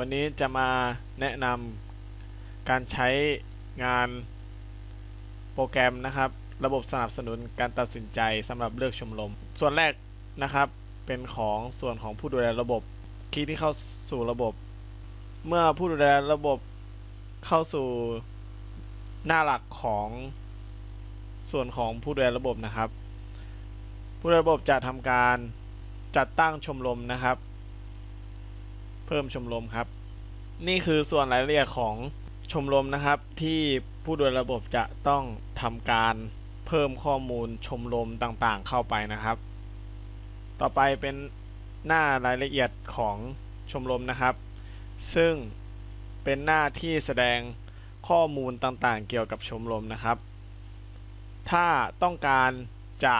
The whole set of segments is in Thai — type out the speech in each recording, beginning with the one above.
วันนี้จะมาแนะนำการใช้งานโปรแกรมนะครับ ระบบสนับสนุนการตัดสินใจสำหรับเลือกชมรม ส่วนแรกนะครับ เป็นของส่วนของผู้ดูแลระบบ คลิกที่เข้าสู่ระบบ เมื่อผู้ดูแลระบบเข้าสู่หน้าหลักของส่วนของผู้ดูแลระบบนะครับ ผู้ดูแลระบบจะทำการจัดตั้งชมรมนะครับ เพิ่มชมรมครับ นี่คือส่วนรายละเอียดของชมรมนะครับ ที่ผู้ดูแลระบบจะต้องทำการเพิ่มข้อมูลชมรมต่างๆ เข้าไปนะครับ ต่อไปเป็นหน้ารายละเอียดของชมรมนะครับ ซึ่งเป็นหน้าที่แสดงข้อมูลต่างๆ เกี่ยวกับชมรมนะครับ ถ้าต้องการจะ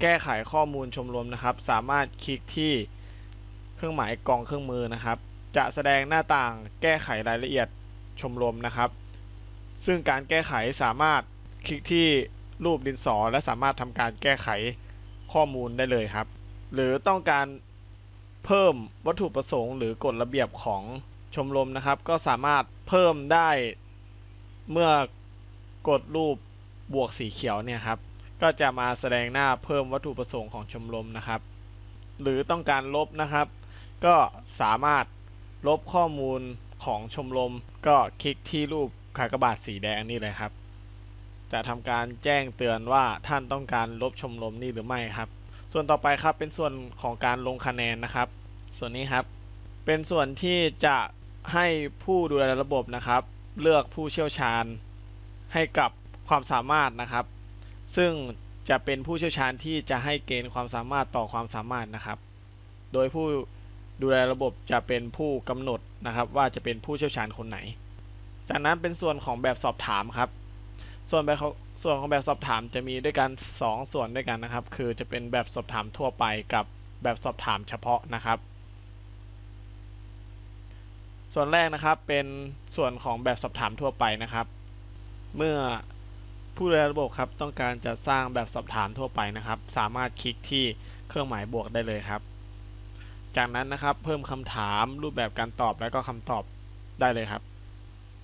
แก้ไขข้อมูลชมรมนะครับ สามารถคลิกที่ รื่องหมายกองเครื่องมือนะครับ จะแสดงหน้าต่างแก้ไขรายละเอียดชมรมนะครับ ซึ่งการแก้ไขสามารถคลิกที่รูปดินสอ และสามารถทำการแก้ไขข้อมูลได้เลยครับ หรือต้องการเพิ่มวัตถุประสงค์หรือกฎระเบียบของชมรมนะครับ ก็สามารถเพิ่มได้เมื่อกดรูปบวกสีเขียวเนี่ยครับ ก็จะมาแสดงหน้าเพิ่มวัตถุประสงค์ของชมรมนะครับ หรือต้องการลบนะครับ ก็สามารถลบข้อมูลของชมรม ก็คลิกที่รูปขากบาดสีแดงนี่เลยครับ จะทำการแจ้งเตือนว่าท่านต้องการลบชมรมนี่หรือไม่ครับ ส่วนต่อไปครับเป็นส่วนของการลงคะแนนนะครับ ส่วนนี้ครับ เป็นส่วนที่จะให้ผู้ดูแลระบบนะครับ เลือกผู้เชี่ยวชาญ ให้กับความสามารถนะครับ ซึ่งจะเป็นผู้เชี่ยวชาญที่จะให้เกณฑ์ความสามารถต่อความสามารถนะครับ โดยผู้ ดูแลระบบจะเป็นผู้กำหนดนะครับ ว่าจะเป็นผู้เชี่ยวชาญคนไหน จากนั้นเป็นส่วนของแบบสอบถามครับ ส่วนแบบส่วนของแบบสอบถามจะมีด้วยกัน 2 ส่วนด้วยกันนะครับ คือจะเป็นแบบสอบถามทั่วไปกับแบบสอบถามเฉพาะนะครับ ส่วนแรกนะครับเป็นส่วนของแบบสอบถามทั่วไปนะครับ เมื่อผู้ดูแลระบบครับต้องการจะสร้างแบบสอบถามทั่วไปนะครับ สามารถคลิกที่เครื่องหมายบวกได้เลยครับ จากนั้นนะครับเพิ่มคำถามรูปแบบการตอบและก็คำตอบได้เลยครับ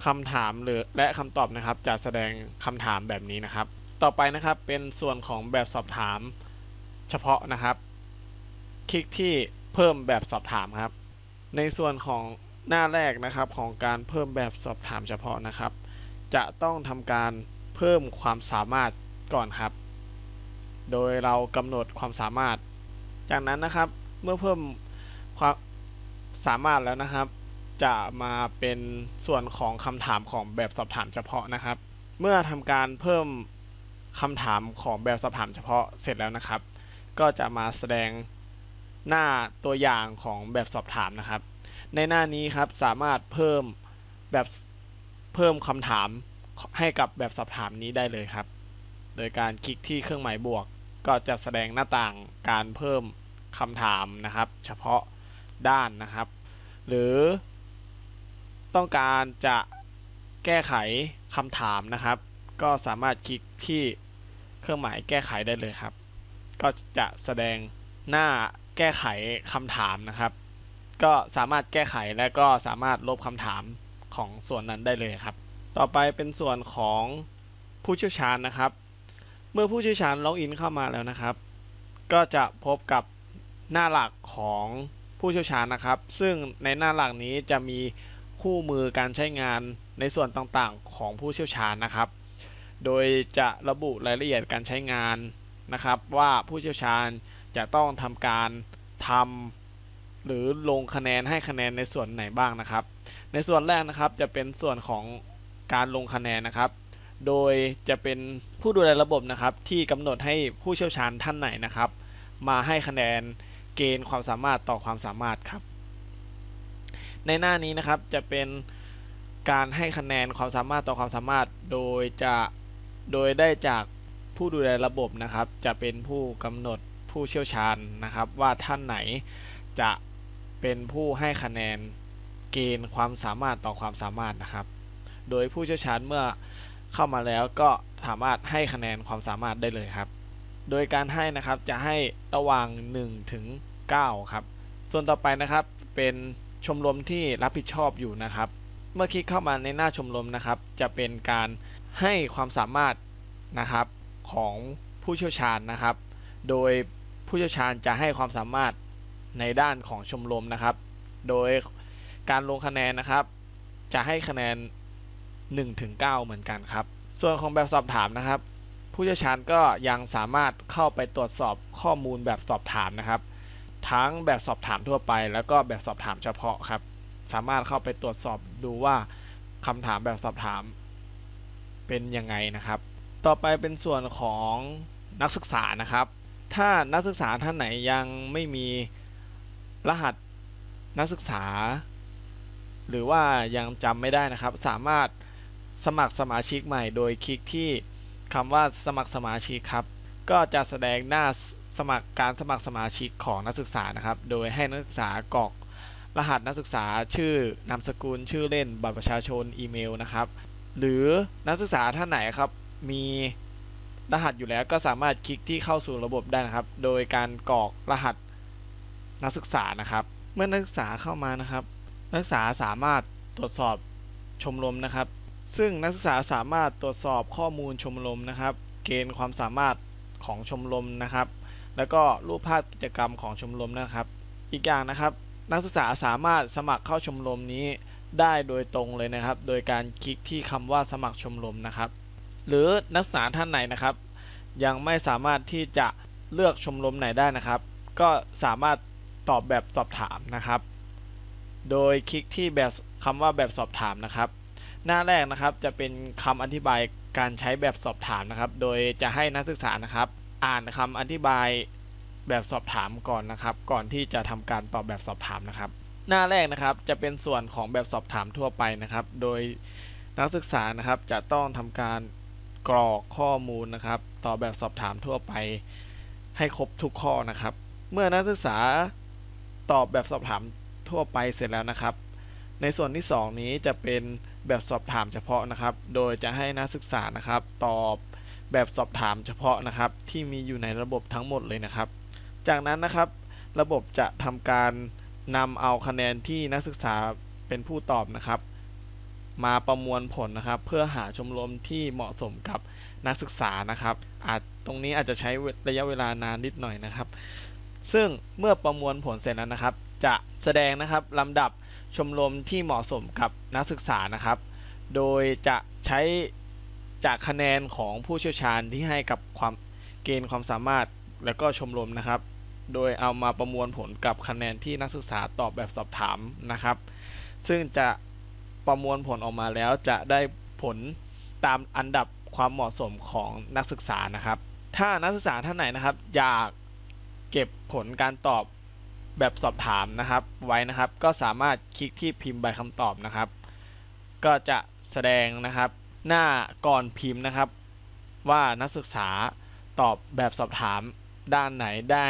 คำถามหรือและคำตอบนะครับจะแสดงคำถามแบบนี้นะครับ ต่อไปนะครับเป็นส่วนของแบบสอบถามเฉพาะนะครับ คลิกที่เพิ่มแบบสอบถามครับ ในส่วนของหน้าแรกนะครับของการเพิ่มแบบสอบถามเฉพาะนะครับ จะต้องทำการเพิ่มความสามารถก่อนครับ โดยเรากำหนดความสามารถ จากนั้นนะครับเมื่อเพิ่ม ความสามารถแล้วนะครับ จะมาเป็นส่วนของคำถามของแบบสอบถามเฉพาะนะครับ เมื่อทำการเพิ่มคำถามของแบบสอบถามเฉพาะเสร็จแล้วนะครับ ก็จะมาแสดงหน้าตัวอย่างของแบบสอบถามนะครับ ในหน้านี้ครับสามารถเพิ่มแบบเพิ่มคำถามให้กับแบบสอบถามนี้ได้เลยครับ โดยการคลิกที่เครื่องหมายบวก ก็จะแสดงหน้าต่างการเพิ่มคำถามนะครับ เฉพาะ ด้านนะครับ หรือต้องการจะแก้ไขคำถามนะครับ ก็สามารถคลิกที่เครื่องหมายแก้ไขได้เลยครับ ก็จะแสดงหน้าแก้ไขคำถามนะครับ ก็สามารถแก้ไขและก็สามารถลบคำถามของส่วนนั้นได้เลยครับ ต่อไปเป็นส่วนของผู้เชี่ยวชาญนะครับ เมื่อผู้เชี่ยวชาญล็อกอินเข้ามาแล้วนะครับ ก็จะพบกับหน้าหลักของ ผู้เชี่ยวชาญนะครับ ซึ่งในหน้าหลักนี้จะมีคู่มือการใช้งานในส่วนต่างๆ ของผู้เชี่ยวชาญนะครับ โดยจะระบุรายละเอียดการใช้งานนะครับ ว่าผู้เชี่ยวชาญจะต้องทำการทำหรือลงคะแนนให้คะแนนในส่วนไหนบ้างนะครับ ในส่วนแรกนะครับจะเป็นส่วนของการลงคะแนนนะครับ โดยจะเป็นผู้ดูแลระบบนะครับ ที่กำหนดให้ผู้เชี่ยวชาญท่านไหนนะครับ มาให้คะแนน เกณฑ์ความสามารถต่อความสามารถครับ ในหน้านี้นะครับจะเป็นการให้คะแนนความสามารถต่อความสามารถ โดยจะโดยได้จากผู้ดูแลระบบนะครับ จะเป็นผู้กำหนดผู้เชี่ยวชาญนะครับ ว่าท่านไหนจะเป็นผู้ให้คะแนนเกณฑ์ความสามารถต่อความสามารถนะครับ โดยผู้เชี่ยวชาญเมื่อเข้ามาแล้วก็สามารถให้คะแนนความสามารถได้เลยครับ โดยการให้นะครับจะให้ระหว่าง1ถึง 9 ครับ ส่วนต่อไปนะครับเป็นชมรมที่รับผิดชอบอยู่นะครับ เมื่อคลิกเข้ามาในหน้าชมรมนะครับ จะเป็นการให้ความสามารถนะครับของผู้เชี่ยวชาญนะครับ โดยผู้เชี่ยวชาญจะให้ความสามารถในด้านของชมรมนะครับ โดยการลงคะแนนนะครับ จะให้คะแนน1ถึง9เหมือนกันครับ ส่วนของแบบสอบถามนะครับ ผู้เชี่ยวชาญก็ยังสามารถเข้าไปตรวจสอบข้อมูลแบบสอบถามนะครับ ทั้งแบบสอบถามทั่วไป แล้วก็แบบสอบถามเฉพาะครับ สามารถเข้าไปตรวจสอบดูว่าคำถามแบบสอบถามเป็นยังไงนะครับ ต่อไปเป็นส่วนของนักศึกษานะครับ ถ้านักศึกษาท่านไหนยังไม่มีรหัสนักศึกษา หรือว่ายังจำไม่ได้นะครับ สามารถสมัครสมาชิกใหม่ โดยคลิกที่คำว่าสมัครสมาชิกครับ ก็จะแสดงหน้า สมัครการสมัครสมาชิกของนักศึกษานะครับ โดยให้นักศึกษากรอกรหัสนักศึกษาชื่อนามสกุลชื่อเล่นบัตรประชาชนอีเมลนะครับ หรือนักศึกษาท่านไหนครับมีรหัสอยู่แล้วก็สามารถคลิกที่เข้าสู่ระบบได้นะครับ โดยการกรอกรหัสนักศึกษานะครับ เมื่อนักศึกษาเข้ามานะครับ นักศึกษาสามารถตรวจสอบชมรมนะครับ ซึ่งนักศึกษาสามารถตรวจสอบข้อมูลชมรมนะครับ เกณฑ์ความสามารถของชมรมนะครับ แล้วก็รูปภาพกิจกรรมของชมรมนะครับ อีกอย่างนะครับ นักศึกษาสามารถสมัครเข้าชมรมนี้ได้โดยตรงเลยนะครับ โดยการคลิกที่คำว่าสมัครชมรมนะครับ หรือนักศึกษาท่านไหนนะครับ ยังไม่สามารถที่จะเลือกชมรมไหนได้นะครับ ก็สามารถตอบแบบสอบถามนะครับ โดยคลิกที่แบบคำว่าแบบสอบถามนะครับ หน้าแรกนะครับจะเป็นคำอธิบายการใช้แบบสอบถามนะครับ โดยจะให้นักศึกษานะครับ อ่านคำอธิบายแบบสอบถามก่อนนะครับ ก่อนที่จะทำการตอบแบบสอบถามนะครับ หน้าแรกนะครับจะเป็นส่วนของแบบสอบถามทั่วไปนะครับ โดยนักศึกษานะครับจะต้องทำการกรอกข้อมูลนะครับ ต่อแบบสอบถามทั่วไป ให้ครบทุกข้อนะครับ เมื่อนักศึกษาตอบแบบสอบถามทั่วไปเสร็จแล้วนะครับ ในส่วนที่ 2 นี้จะเป็นแบบสอบถามเฉพาะนะครับ โดยจะให้นักศึกษานะครับ ตอบ แบบสอบถามเฉพาะนะครับ ที่มีอยู่ในระบบทั้งหมดเลยนะครับ จากนั้นนะครับ ระบบจะทำการนำเอาคะแนนที่นักศึกษาเป็นผู้ตอบนะครับ มาประมวลผลนะครับ เพื่อหาชมรมที่เหมาะสมกับนักศึกษานะครับ อาจตรงนี้อาจจะใช้ระยะเวลานานนิดหน่อยนะครับ ซึ่งเมื่อประมวลผลเสร็จแล้วนะครับ จะแสดงนะครับลำดับชมรมที่เหมาะสมกับนักศึกษานะครับ โดยจะใช้ จากคะแนนของผู้เชี่ยวชาญที่ให้กับความเกณฑ์ความสามารถและก็ชมรมนะครับ โดยเอามาประมวลผลกับคะแนนที่นักศึกษาตอบแบบสอบถามนะครับ ซึ่งจะประมวลผลออกมาแล้วจะได้ผลตามอันดับความเหมาะสมของนักศึกษานะครับ ถ้านักศึกษาท่านไหนนะครับ อยากเก็บผลการตอบแบบสอบถามนะครับ ไว้นะครับ ก็สามารถคลิกที่พิมพ์ใบคำตอบนะครับ ก็จะแสดงนะครับ หน้าก่อนพิมพ์นะครับ ว่านักศึกษาตอบแบบสอบถามด้านไหนได้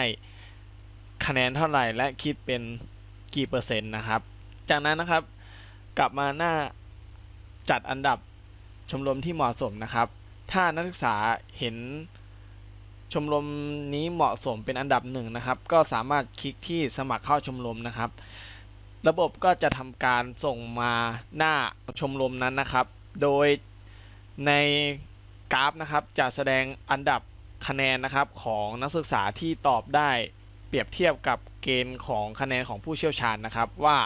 คะแนนเท่าไหร่และคิดเป็นกี่เปอร์เซ็นต์นะครับ จากนั้นนะครับกลับมาหน้าจัดอันดับชมรมที่เหมาะสมนะครับ ถ้านักศึกษาเห็นชมรมนี้เหมาะสมเป็นอันดับหนึ่งนะครับ ก็สามารถคลิกที่สมัครเข้าชมรมนะครับ ระบบก็จะทำการส่งมาหน้าชมรมนั้นนะครับ โดย ในกราฟนะครับจะแสดงอันดับคะแนนนะครับของนักศึกษาที่ตอบได้เปรียบเทียบกับเกณฑ์ของคะแนนของผู้เชี่ยวชาญนะครับ ว่า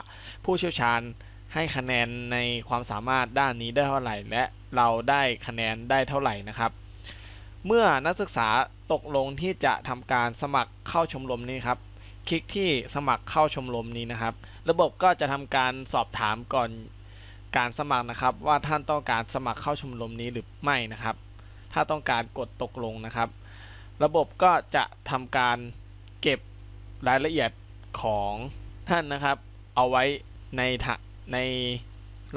ผู้เชี่ยวชาญให้คะแนนในความสามารถด้านนี้ได้เท่าไหร่ และเราได้คะแนนได้เท่าไหร่นะครับ เมื่อนักศึกษาตกลงที่จะทำการสมัครเข้าชมรมนี้ครับ คลิกที่สมัครเข้าชมรมนี้นะครับ ระบบก็จะทำการสอบถามก่อน การสมัครนะครับ ว่าท่านต้องการสมัครเข้าชมรมนี้หรือไม่นะครับ ถ้าต้องการกดตกลงนะครับ ระบบก็จะทำการเก็บรายละเอียดของท่านนะครับ เอาไว้ในใน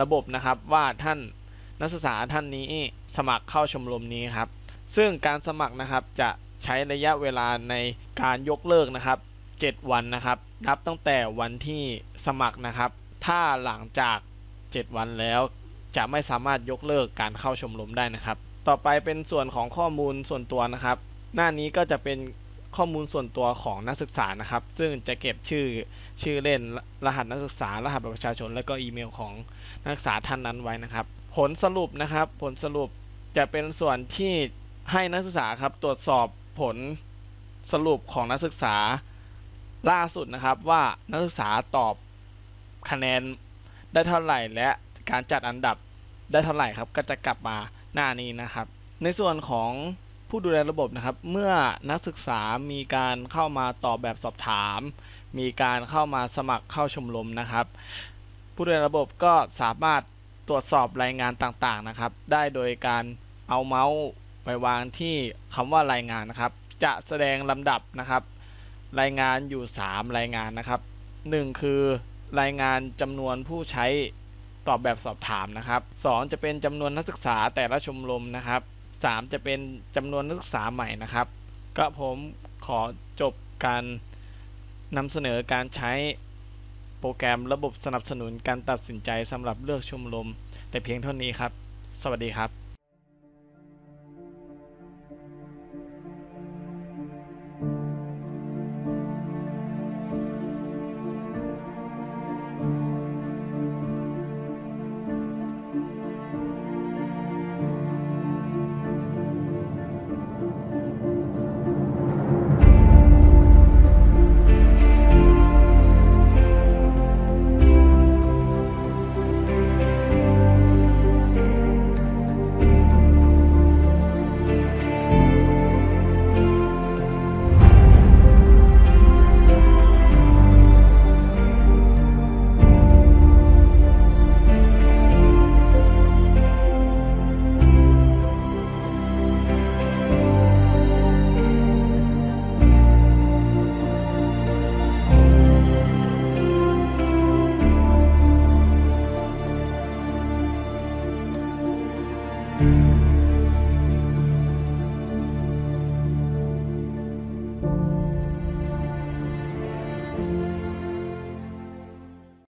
ระบบนะครับว่าท่านนักศึกษาท่านนี้สมัครเข้าชมรมนี้ครับ ซึ่งการสมัครนะครับจะใช้ระยะเวลาในการยกเลิกนะครับ 7 วันนะครับ นับตั้งแต่วันที่สมัครนะครับ ถ้าหลังจาก 7 วันแล้ว จะไม่สามารถยกเลิกการเข้าชมรมได้นะครับ ต่อไปเป็นส่วนของข้อมูลส่วนตัวนะครับ หน้านี้ก็จะเป็นข้อมูลส่วนตัวของนักศึกษานะครับ ซึ่งจะเก็บชื่อชื่อเล่นรหัสนักศึกษา รหัสบัตรประชาชน และก็อีเมลของนักศึกษาท่านนั้นไว้นะครับ ผลสรุปนะครับ ผลสรุปจะเป็นส่วนที่ให้นักศึกษาครับตรวจสอบผลสรุปของนักศึกษาล่าสุดนะครับว่านักศึกษาตอบคะแนน ได้เท่าไหร่และการจัดอันดับได้เท่าไหร่ครับก็จะกลับมาหน้านี้นะครับ ในส่วนของผู้ดูแลระบบนะครับ เมื่อนักศึกษามีการเข้ามาตอบแบบสอบถาม มีการเข้ามาสมัครเข้าชมรมนะครับ ผู้ดูแลระบบก็สามารถตรวจสอบรายงานต่างๆนะครับ ได้โดยการเอาเมาส์ไปวางที่คำว่ารายงานนะครับ จะแสดงลำดับนะครับ รายงานอยู่ 3 รายงานนะครับ 1 คือ รายงานจำนวนผู้ใช้ตอบแบบสอบถามนะครับ 2 จะเป็นจำนวนนักศึกษาแต่ละชมรมนะครับ 3 จะเป็นจำนวนนักศึกษาใหม่นะครับ ก็ผมขอจบการนำเสนอการใช้โปรแกรมระบบสนับสนุนการตัดสินใจสำหรับเลือกชมรม แต่เพียงเท่านี้ครับ สวัสดีครับ